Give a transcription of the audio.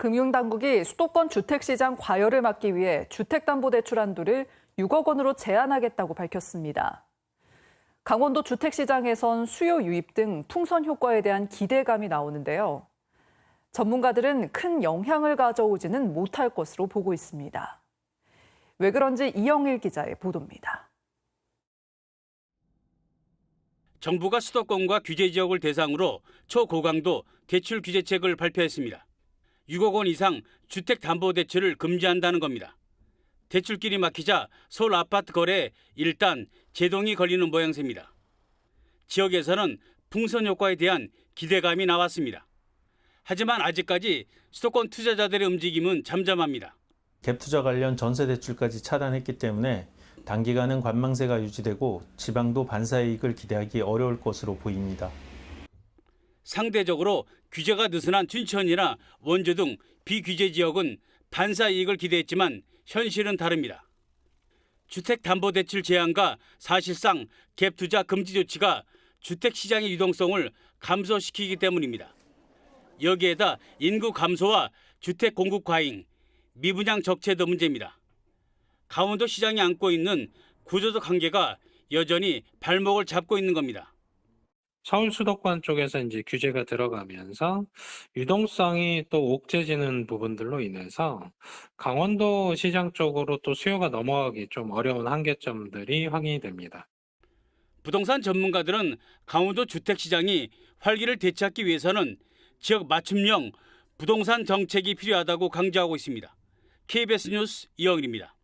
금융당국이 수도권 주택시장 과열을 막기 위해 주택담보대출 한도를 6억 원으로 제한하겠다고 밝혔습니다. 강원도 주택시장에선 수요 유입 등 풍선 효과에 대한 기대감이 나오는데요. 전문가들은 큰 영향을 가져오지는 못할 것으로 보고 있습니다. 왜 그런지 이영일 기자의 보도입니다. 정부가 수도권과 규제 지역을 대상으로 초고강도 대출 규제책을 발표했습니다. 6억 원 이상 주택담보대출을 금지한다는 겁니다. 대출길이 막히자 서울 아파트 거래에 일단 제동이 걸리는 모양새입니다. 지역에서는 풍선 효과에 대한 기대감이 나왔습니다. 하지만 아직까지 수도권 투자자들의 움직임은 잠잠합니다. 갭 투자 관련 전세 대출까지 차단했기 때문에 단기간은 관망세가 유지되고 지방도 반사 이익을 기대하기 어려울 것으로 보입니다. 상대적으로 규제가 느슨한 춘천이나 원주 등 비규제 지역은 반사 이익을 기대했지만 현실은 다릅니다. 주택담보대출 제한과 사실상 갭 투자 금지 조치가 주택 시장의 유동성을 감소시키기 때문입니다. 여기에다 인구 감소와 주택 공급 과잉, 미분양 적체도 문제입니다. 강원도 시장이 안고 있는 구조적 한계가 여전히 발목을 잡고 있는 겁니다. 서울 수도권 쪽에서 이제 규제가 들어가면서 유동성이 또 옥죄지는 부분들로 인해서 강원도 시장 쪽으로 또 수요가 넘어가기 좀 어려운 한계점들이 확인이 됩니다. 부동산 전문가들은 강원도 주택 시장이 활기를 되찾기 위해서는 지역 맞춤형 부동산 정책이 필요하다고 강조하고 있습니다. KBS 뉴스 이영일입니다.